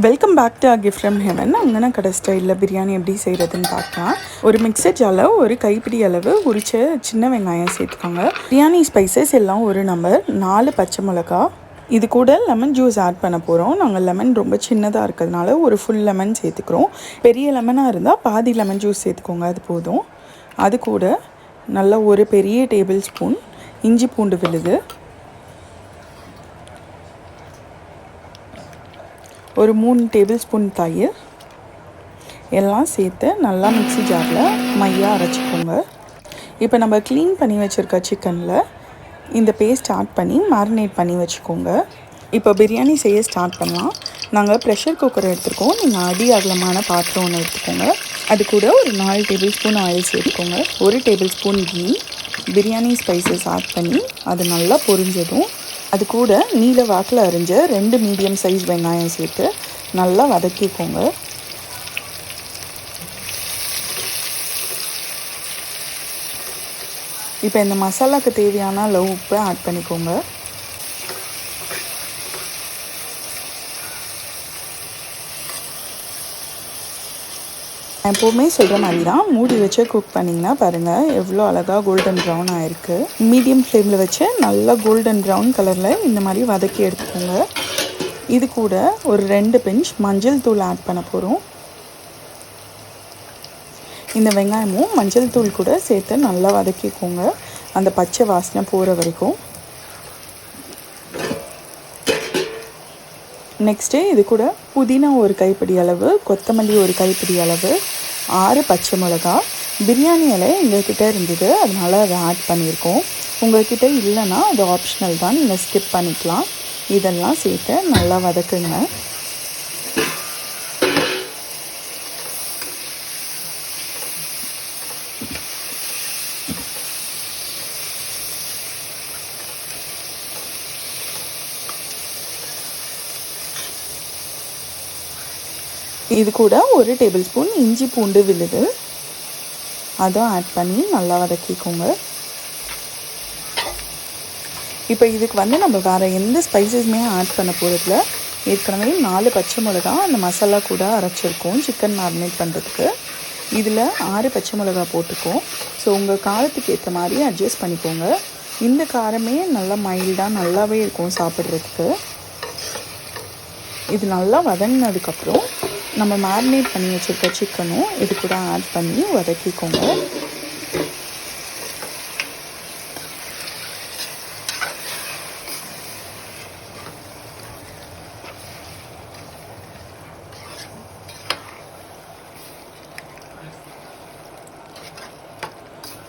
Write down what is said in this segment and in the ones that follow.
Welcome back to gift from heaven அங்கன கடை ஸ்டைலில் பிரியாணி எப்படி செய்கிறதுன்னு பார்க்கலாம். ஒரு மிக்சர் ஜாரில் ஒரு கைப்பிடி அளவு உரிச்ச சின்ன வெங்காயம் சேர்த்துக்கோங்க. பிரியாணி ஸ்பைசஸ் எல்லாம் ஒரு நம்பர் நாலு பச்சை மிளகா இது கூட லெமன் ஜூஸ் ஆட் பண்ண போகிறோம் நாங்கள் லெமன் ரொம்ப சின்னதாக இருக்கிறதுனால ஒரு ஃபுல் லெமன் சேர்த்துக்கிறோம். பெரிய லெமனாக இருந்தால் பாதி லெமன் ஜூஸ் சேர்த்துக்கோங்க அது போதும். அது கூட நல்லா ஒரு பெரிய டேபிள் ஸ்பூன் இஞ்சி பூண்டு விழுது. ஒரு மூணு டேபிள் ஸ்பூன் தயிர். எல்லாம் சேர்த்து நல்லா மிக்ஸி ஜாரில் மையாக அரைச்சிக்கோங்க. இப்போ நம்ம க்ளீன் பண்ணி வச்சுருக்க சிக்கனில் இந்த பேஸ்ட் ஆட் பண்ணி மேரினேட் பண்ணி வச்சுக்கோங்க. இப்போ பிரியாணி செய்ய ஸ்டார்ட் பண்ணலாம். நாங்கள் ப்ரெஷர் குக்கர் எடுத்துருக்கோம். நீங்கள் அடி அகலமான பாத்திரம் ஒன்று எடுத்துக்கோங்க. அது கூட ஒரு நாலு டேபிள் ஸ்பூன் ஆயில் சேர்த்துக்கோங்க. ஒரு tablespoon ghee biryani spices add பண்ணி அது நல்லா பொரிஞ்சதும் அது கூட நீல வாக்கில் அரிஞ்ச ரெண்டு மீடியம் சைஸ் வெங்காயம் சேர்த்து நல்லா வதக்கிக்கோங்க. இப்போ இந்த மசாலாக்கு தேவையான அளவு உப்பை ஆட் பண்ணிக்கோங்க. எப்போவுமே சொல்கிற மாதிரி தான். மூடி வச்சு குக் பண்ணிங்கன்னா பாருங்கள் எவ்வளோ அழகாக கோல்டன் ப்ரௌன் ஆகிருக்கு மீடியம் ஃப்ளேமில் வச்சு நல்லா கோல்டன் ப்ரௌன் கலரில் இந்த மாதிரி வதக்கி எடுத்துக்கோங்க. இது கூட ஒரு ரெண்டு பிஞ்ச் மஞ்சள் தூள் ஆட் பண்ண போகிறோம் இந்த வெங்காயமும் மஞ்சள் தூள் கூட சேர்த்து நல்லா வதக்கிக்கோங்க. அந்த பச்சை வாசனை போகிற வரைக்கும். நெக்ஸ்ட்டு இது கூட புதினா ஒரு கைப்பிடி அளவு கொத்தமல்லி ஒரு கைப்பிடி அளவு ஆறு பச்சை மிளகா. பிரியாணி இலை எங்கள்கிட்ட இருந்தது அதனால் அதை ஆட் பண்ணியிருக்கோம். உங்கள்கிட்ட இல்லைன்னா அது ஆப்ஷனல் தான் நீங்கள் ஸ்கிப் பண்ணிக்கலாம். இதெல்லாம் சேர்த்து நல்லா வதக்குங்க. இது கூட ஒரு டேபிள் ஸ்பூன் இஞ்சி பூண்டு விழுது. அதுவும் ஆட் பண்ணி நல்லா வதக்கிக்கோங்க. இப்போ இதுக்கு வந்து நம்ம வேறு எந்த ஸ்பைசஸுமே ஆட் பண்ண போகிறதுல ஏற்கனவே நாலு பச்சை மிளகா அந்த மசாலா கூட அரைச்சிருக்கோம் சிக்கன் மேரினேட் பண்ணுறதுக்கு இதில் ஆறு பச்சை மிளகா போட்டுக்கோம். ஸோ உங்கள் காரத்துக்கு ஏற்ற மாதிரி அட்ஜஸ்ட் பண்ணிக்கோங்க. இந்த காரமே நல்லா மைல்டாக நல்லாவே இருக்கும் சாப்பிட்றதுக்கு. இது நல்லா வதங்கினதுக்கப்புறம் நம்ம மேரினேட் பண்ணி வச்சுருக்க சிக்கனும் இது கூட ஆட் பண்ணி வதக்கிக்கோங்க.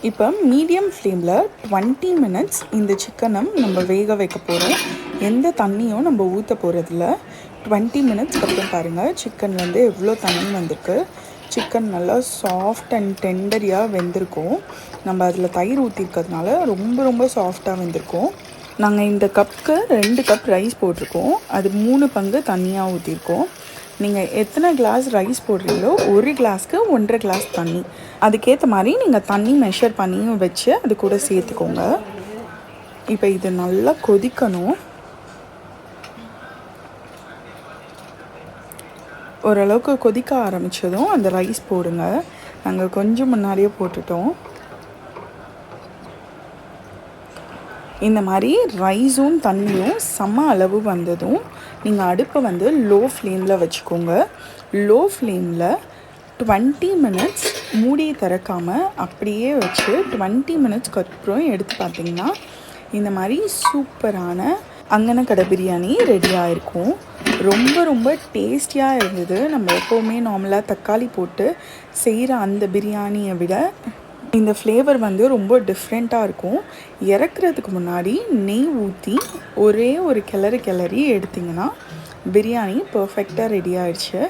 இப்போ மீடியம் ஃப்ளேமில் டுவெண்ட்டி மினிட்ஸ் இந்த சிக்கனை நம்ம வேக வைக்க போகிறோம் எந்த தண்ணியும் நம்ம ஊற்ற போகிறதில்ல டுவெண்ட்டி மினிட்ஸ்க்கு அப்புறம் பாருங்கள் சிக்கன்லேருந்து எவ்வளோ தண்ணி வந்திருக்கு. சிக்கன் நல்லா சாஃப்ட் அண்ட் டெண்டரியாக வெந்திருக்கும். நம்ம அதில் தயிர் ஊற்றிருக்கிறதுனால ரொம்ப ரொம்ப சாஃப்டாக வெந்திருக்கும். நாங்கள் இந்த கப்புக்கு ரெண்டு கப் ரைஸ் போட்டிருக்கோம். அது மூணு பங்கு தண்ணியாக ஊற்றிருக்கோம் நீங்கள் எத்தனை கிளாஸ் ரைஸ் போடுறீங்களோ ஒரு கிளாஸ்க்கு ஒன்றரை கிளாஸ் தண்ணி. அதுக்கேற்ற மாதிரி நீங்கள் தண்ணி மெஷர் பண்ணியும் வச்சு அது கூட சேர்த்துக்கோங்க. இப்போ இது நல்லா கொதிக்கணும். ஓரளவுக்கு கொதிக்க ஆரம்பித்ததும் அந்த ரைஸ் போடுங்க. நாங்கள் கொஞ்சம் முன்னாடியே போட்டுட்டோம். இந்த மாதிரி ரைஸும் தண்ணியும் சம அளவு வந்ததும் நீங்கள் அடுப்பை வந்து லோ ஃப்ளேமில் வச்சுக்கோங்க. லோ ஃப்ளேமில் டுவெண்ட்டி மினிட்ஸ் மூடியை திறக்காமல் அப்படியே வச்சு டுவெண்ட்டி மினிட்ஸ்க்கு அப்புறம் எடுத்து பார்த்திங்கன்னா இந்த மாதிரி சூப்பரான அங்கன கடை பிரியாணி ரெடியாக இருக்கும். ரொம்ப ரொம்ப டேஸ்டியாக இருந்தது. நம்ம எப்போவுமே நார்மலாக தக்காளி போட்டு செய்கிற அந்த பிரியாணியை விட இந்த ஃப்ளேவர் வந்து ரொம்ப டிஃப்ரெண்ட்டாக இருக்கும். இறக்குறதுக்கு முன்னாடி நெய் ஊற்றி ஒரே ஒரு கிளறு கிளறி எடுத்திங்கன்னா பிரியாணி பர்ஃபெக்டாக ரெடி ஆயிடுச்சு.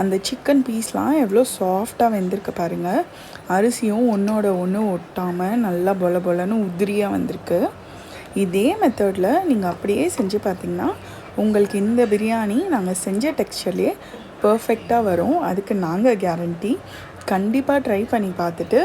அந்த சிக்கன் பீஸ்லாம் எவ்வளோ சாஃப்டாக வெந்திருக்கு பாருங்கள் அரிசியும் ஒன்றோட ஒன்று ஒட்டாமல் நல்லா பொல பொலன்னு உதிரியாக வந்திருக்கு. இதே மெத்தடில் நீங்கள் அப்படியே செஞ்சு பார்த்தீங்கன்னா உங்களுக்கு இந்த பிரியாணி நாங்கள் செஞ்ச டெக்ஸ்டர்லேயே பர்ஃபெக்டாக வரும். அதுக்கு நாங்கள் கேரண்டி கண்டிப்பாக ட்ரை பண்ணி பார்த்துட்டு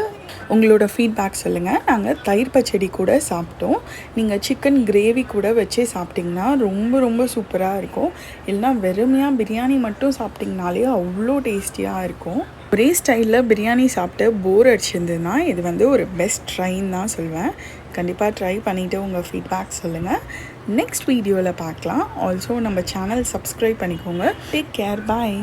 உங்களோட ஃபீட்பேக் சொல்லுங்கள் நாங்கள் தயிர் பச்சடி கூட சாப்பிட்டோம். நீங்கள் சிக்கன் கிரேவி கூட வச்சே சாப்பிட்டிங்கன்னா ரொம்ப ரொம்ப சூப்பராக இருக்கும். இல்லைனா வெறுமையாக பிரியாணி மட்டும் சாப்பிட்டிங்கனாலே அவ்வளோ டேஸ்டியாக இருக்கும். ஒரே ஸ்டைலில் பிரியாணி சாப்பிட்டு போர் அடிச்சிருந்ததுன்னா இது வந்து ஒரு பெஸ்ட் ட்ரைன்னு தான் சொல்வேன். கண்டிப்பாக ட்ரை பண்ணிவிட்டு உங்கள் ஃபீட்பேக் சொல்லுங்கள் நெக்ஸ்ட் வீடியோவில் பார்க்கலாம். ஆல்சோ நம்ம சேனல் சப்ஸ்கிரைப் பண்ணிக்கோங்க. Take care bye